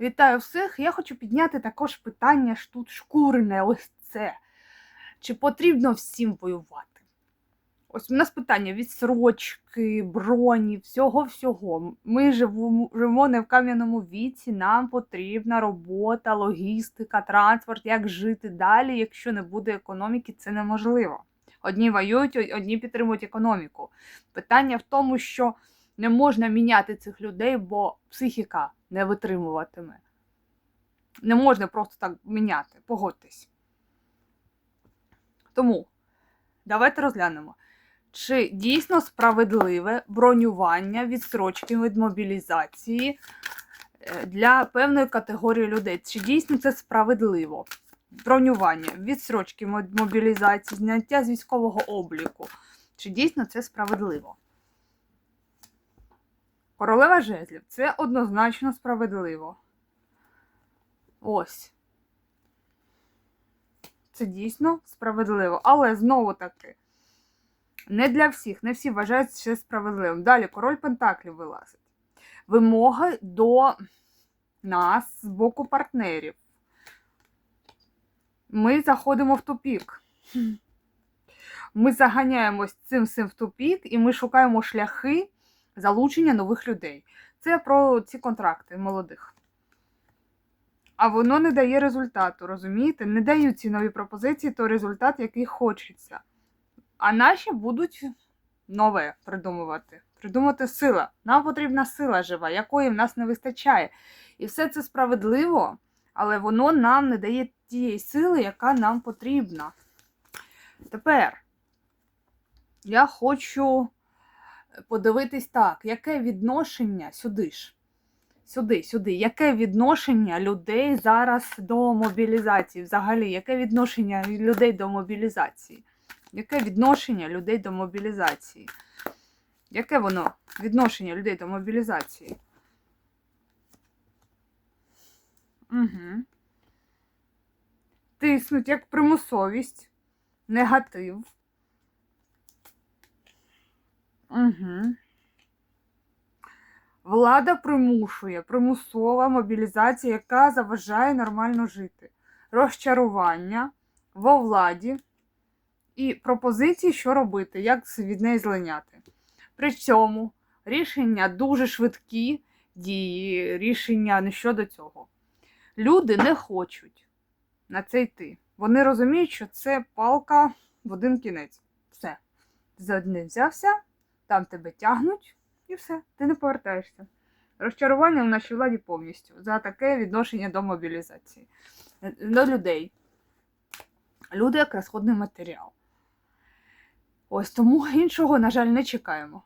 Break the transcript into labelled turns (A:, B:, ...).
A: Вітаю всіх! Я хочу підняти також питання ж тут шкурне, ось це. Чи потрібно всім воювати? Ось у нас питання відсрочки, броні, всього-всього. Ми живемо не в кам'яному віці, нам потрібна робота, логістика, транспорт, як жити далі, якщо не буде економіки, це неможливо. Одні воюють, одні підтримують економіку. Питання в тому, що не можна міняти цих людей, бо психіка не витримуватиме. Не можна просто так міняти, погодьтесь. Тому давайте розглянемо, чи дійсно справедливе бронювання відстрочки від мобілізації е, для певної категорії людей. Чи дійсно це справедливо? Бронювання, відстрочки від мобілізації, зняття з військового обліку. Чи дійсно це справедливо? Королева жезлів це однозначно справедливо. Ось. Це дійсно справедливо. Але знову таки, не для всіх, не всі вважають це справедливим. Далі король Пентаклів вилазить. Вимоги до нас з боку партнерів. Ми заходимо в тупік. Ми заганяємось цим всім в тупік, і ми шукаємо шляхи залучення нових людей. Це про ці контракти молодих. А воно не дає результату, розумієте? Не дають ці нові пропозиції той результат, який хочеться. А наші будуть нове придумувати. Придумати сила. Нам потрібна сила жива, якої в нас не вистачає. І все це справедливо, але воно нам не дає тієї сили, яка нам потрібна. Тепер я хочу подивитись так, яке відношення сюди ж. Сюди, сюди, яке відношення людей зараз до мобілізації? Взагалі, яке відношення людей до мобілізації? Яке відношення людей до мобілізації? Яке воно відношення людей до мобілізації? Угу. Тиснуть як примусовість, негатив. Угу. Влада примушує, примусова мобілізація, яка заважає нормально жити. Розчарування во владі і пропозиції, що робити, як від неї злиняти. При цьому рішення дуже швидкі дії, рішення не щодо цього. Люди не хочуть на це йти. Вони розуміють, що це палка в один кінець. Все. За одне взявся, там тебе тягнуть, і все, ти не повертаєшся. Розчарування в нашій владі повністю за таке відношення до мобілізації, до людей. Люди як розходний матеріал. Ось тому іншого, на жаль, не чекаємо.